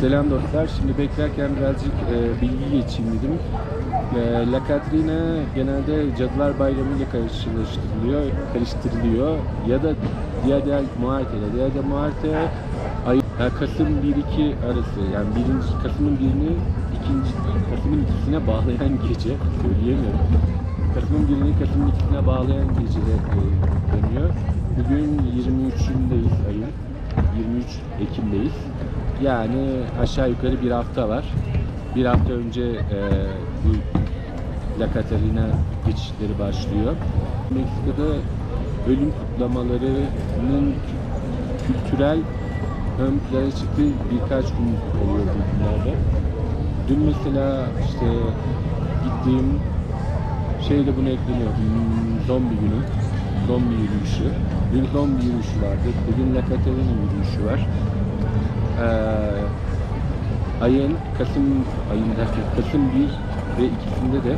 Selam dostlar. Şimdi beklerken birazcık e, bilgi geçeyim dedim. E, La Catrina genelde Cadılar Bayramı ile karşılaştırılıyor, karıştırılıyor. Ya da Dia del Muerte ile. Dia del Muerte ay, Kasım 1-2 arası. Yani birinci, Kasım'ın birini ikinci, Kasım'ın ikisine bağlayan gece. Söyleyemiyorum. Kasım'ın birini Kasım'ın ikisine bağlayan gecede e, dönüyor. Bugün 23'ündeyiz ayın. 23 Ekim'deyiz. Yani aşağı yukarı bir hafta var. Bir hafta önce e, bu La Catalina geçişleri başlıyor. Meksika'da ölüm kutlamalarının kültürel ön plana çıktığı birkaç gün oluyor bu günlerde. Dün mesela işte gittiğim şey de buna ekleniyor. Hmm, Zombi günü. Zombi yürüyüşü. Dün zombi yürüyüşü vardı. Bugün La Catalina yürüyüşü var. Ee, ayın Kasım ayın derken Kasım 1 ve ikisinde de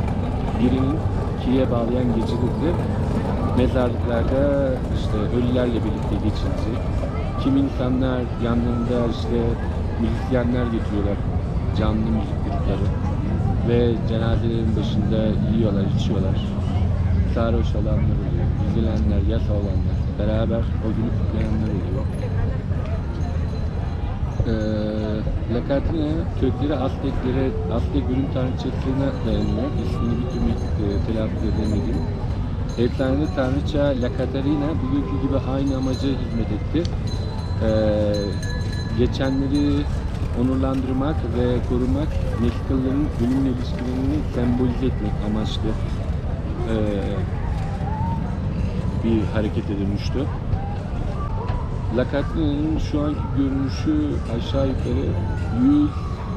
birinin ikiye bağlayan gecede de mezarlıklarda işte ölülerle birlikte geçilecek. Kim insanlar yanlarında işte müzisyenler getiriyorlar. Canlı müzik grupları. Ve cenazelerin başında yiyorlar, içiyorlar. Sarhoş olanlar oluyor. Üzülenler, yasa olanlar. Beraber o günü kutlayanlar oluyor. Ee, La Catrina kökleri Azteklere, Aztek ölüm tanrıçasına dayanıyor. İsmini bir türlü e, telaffuz edemedim. Efsanede tanrıça La bugünkü gibi aynı amaca hizmet etti. Ee, geçenleri onurlandırmak ve korumak Meksikalıların ölümle ilişkilerini sembolize etmek amaçlı ee, bir harekete dönüştü. La Catrina'nın şu anki görünüşü aşağı yukarı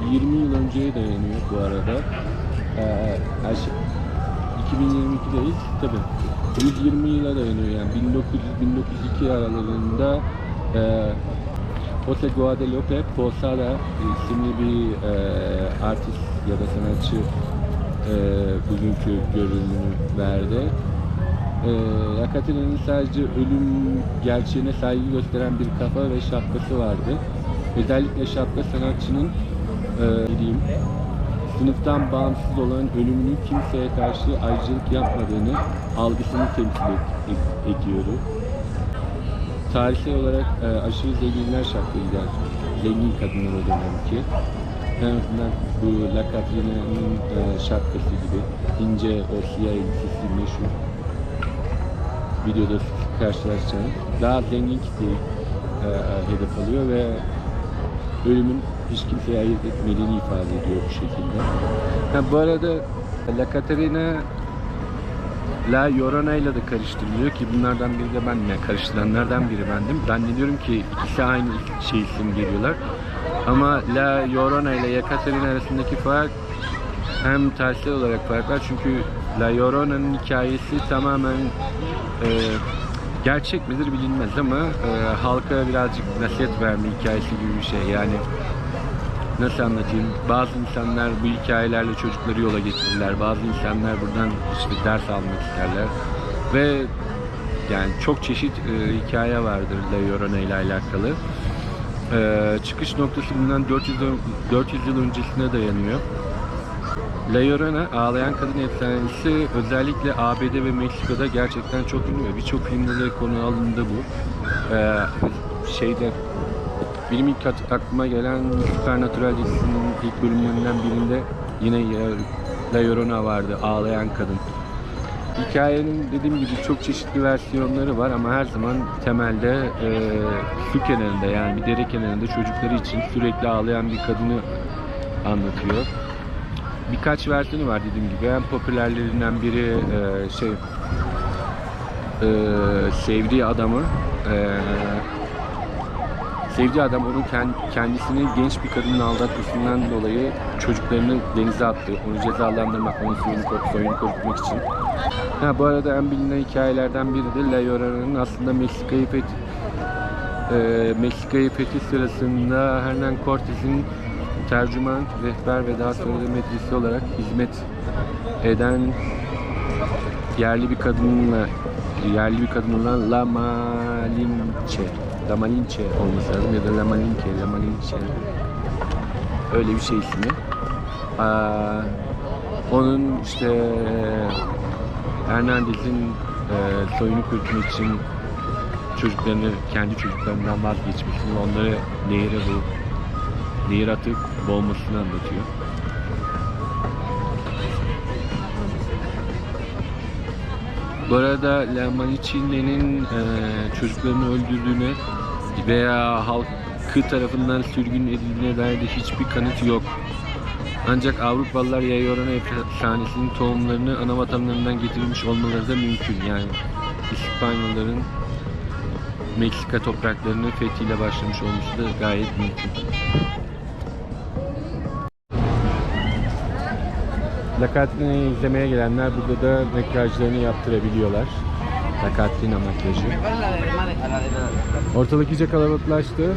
120 yıl önceye dayanıyor bu arada. Ee, her şey 2022'deyiz tabi. 120 yıla dayanıyor yani 1900-1902 aralarında e, Jose Guadalupe Posada isimli bir e, artist ya da sanatçı e, bugünkü görünümünü verdi. E, Yakatina'nın sadece ölüm gerçeğine saygı gösteren bir kafa ve şapkası vardı. Özellikle şapka sanatçının e, diyeyim, sınıftan bağımsız olan ölümünün kimseye karşı ayrıcalık yapmadığını algısını temsil et, ediyordu. Tarihsel olarak e, aşırı zenginler şapka gider. Zengin kadınlar o dönemki. En azından bu La Catrina'nın e, şapkası gibi ince o siyah elbisesi meşhur videoda karşılaşacağınız daha zengin kitleyi e, hedef alıyor ve ölümün hiç kimseye ayırt etmediğini ifade ediyor bu şekilde. Ha, bu arada La Catarina La Llorona ile de karıştırılıyor ki bunlardan biri de ben, yani karıştıranlardan biri bendim. Zannediyorum ki ikisi aynı şey isim geliyorlar. Ama La Llorona ile Yekaterina arasındaki fark hem tersel olarak fark var çünkü La Llorona'nın hikayesi tamamen e, gerçek midir bilinmez ama e, halka birazcık nasihat verme hikayesi gibi bir şey yani nasıl anlatayım bazı insanlar bu hikayelerle çocukları yola getirirler bazı insanlar buradan işte ders almak isterler ve yani çok çeşit e, hikaye vardır La Llorona ile alakalı. E, çıkış noktası bundan 400, yıl- 400 yıl öncesine dayanıyor. La Llorona ağlayan kadın efsanesi özellikle ABD ve Meksika'da gerçekten çok ünlü ve birçok filmde de konu alındı bu. Ee, şeyde benim ilk aklıma gelen Supernatural dizisinin ilk bölümlerinden birinde yine ya- La Llorona vardı ağlayan kadın. Hikayenin dediğim gibi çok çeşitli versiyonları var ama her zaman temelde e, su kenarında yani bir dere kenarında çocukları için sürekli ağlayan bir kadını anlatıyor birkaç versiyonu var dediğim gibi. En popülerlerinden biri e, şey e, sevdiği adamı e, sevdiği adam onun kend- kendisini genç bir kadının aldatmasından dolayı çocuklarını denize attı. Onu cezalandırmak, onun soyunu, kor- soyunu korutmak için. Ha, bu arada en bilinen hikayelerden biri de La Llorona'nın aslında Meksika'yı fethi e, Meksika'yı fethi sırasında Hernan Cortez'in tercüman, rehber ve daha sonra da medresi olarak hizmet eden yerli bir kadınla yerli bir kadın olan La Malinche La Malinche olması lazım ya da La Malinche La Malinche Öyle bir şey ismi. Ee, onun işte Hernandez'in e, soyunu kurutmak için çocuklarını, kendi çocuklarından vazgeçmesini, onları nehire bu nehir atıp boğmasını anlatıyor. Bu arada La Mancini'nin e, çocuklarını öldürdüğüne veya halkı tarafından sürgün edildiğine dair de hiçbir kanıt yok. Ancak Avrupalılar Yayorana efsanesinin tohumlarını ana vatanlarından getirilmiş olmaları da mümkün. Yani İspanyolların Meksika topraklarını fethiyle başlamış olması da gayet mümkün. La izlemeye gelenler burada da makyajlarını yaptırabiliyorlar. La makyajı. Ortalık iyice kalabalıklaştı.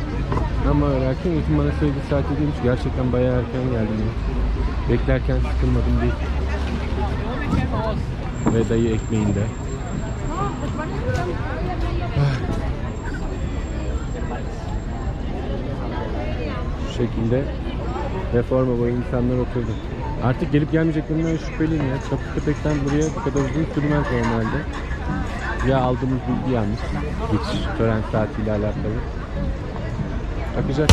Ama lakin Metin bana söylediği saate değilmiş. Gerçekten bayağı erken geldim. Beklerken sıkılmadım değil. Ve dayı ekmeğinde. Şekilde reforma boyu insanlar oturdu. Artık gelip gelmeyeceklerinden şüpheliyim ya. Çapı köpekten buraya bu kadar uzun sürmez normalde. Ya aldığımız bilgi yanlış. Geçiş tören saatiyle alakalı. Bakacağız.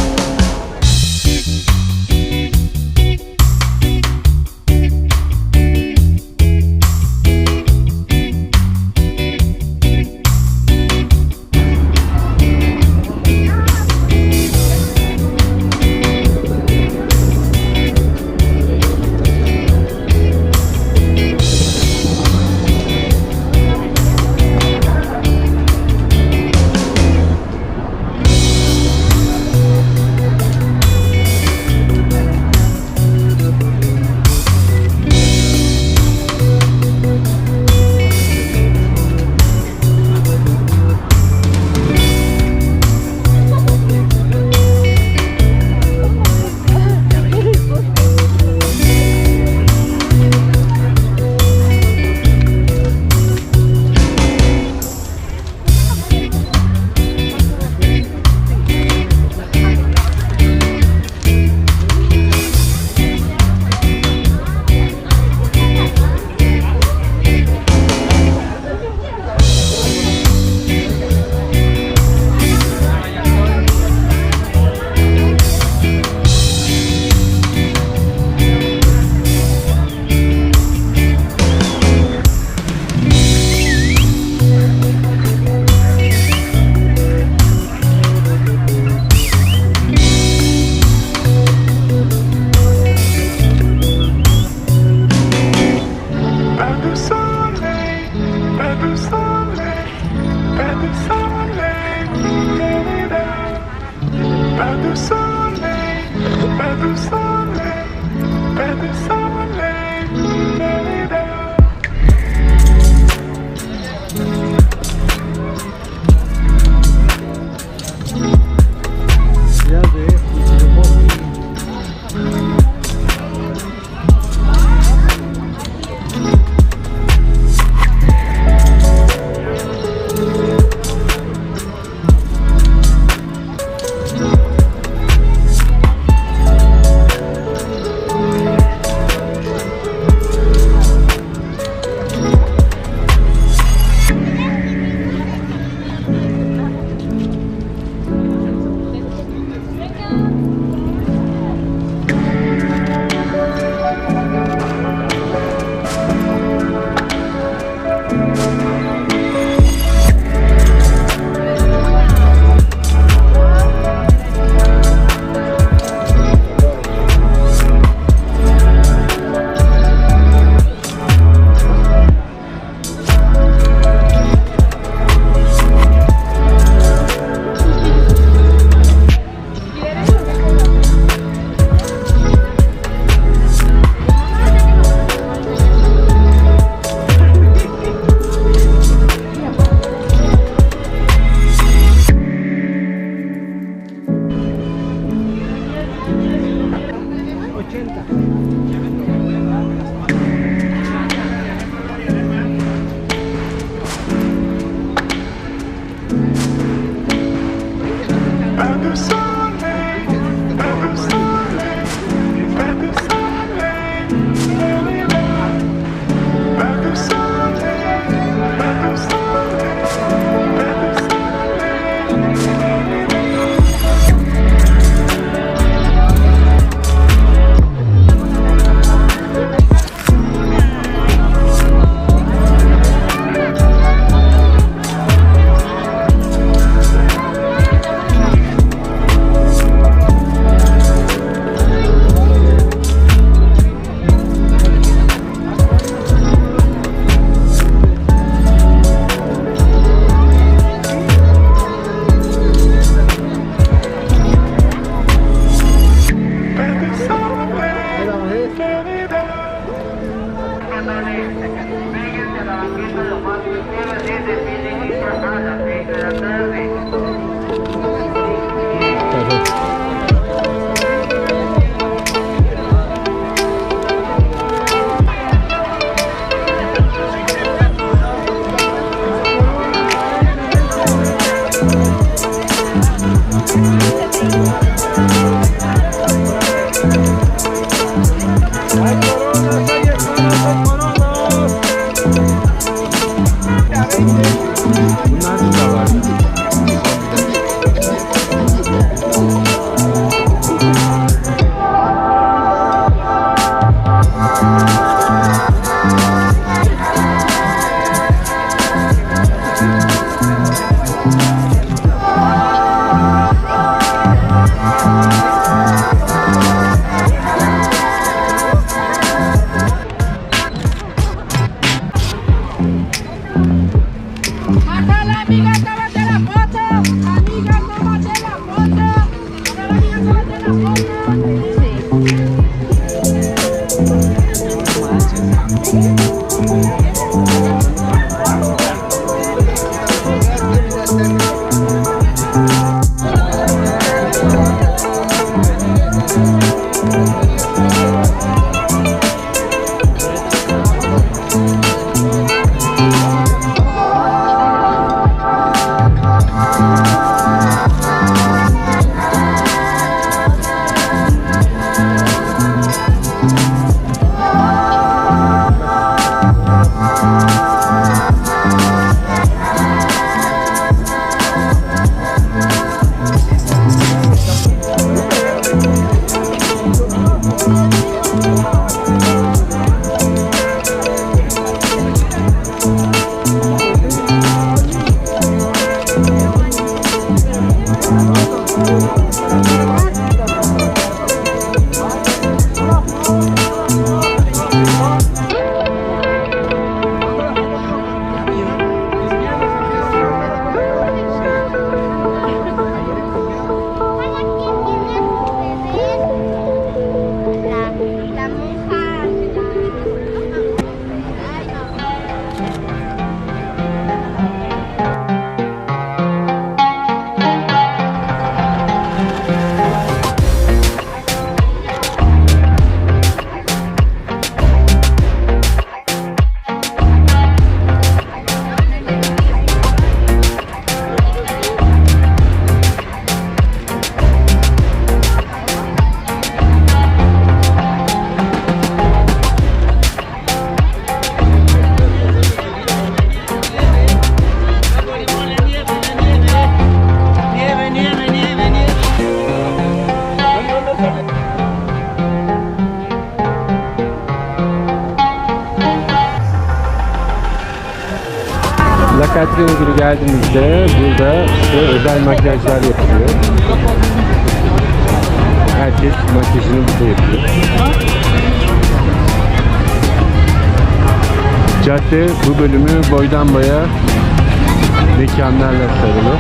Katrin günü geldiğinizde burada size özel makyajlar yapılıyor. Herkes makyajını burada yapıyor. Cadde bu bölümü boydan boya mekanlarla sarılı.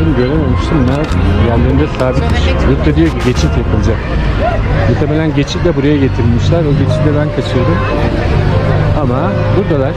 gördüm görememiştim. Meğer yerlerinde sabit. Rütte diyor ki geçit yapılacak. Muhtemelen geçitle buraya getirilmişler. O geçitle ben kaçıyordum. Ama buradalar.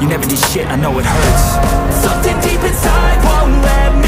You never did shit, I know it hurts. Something deep inside won't let me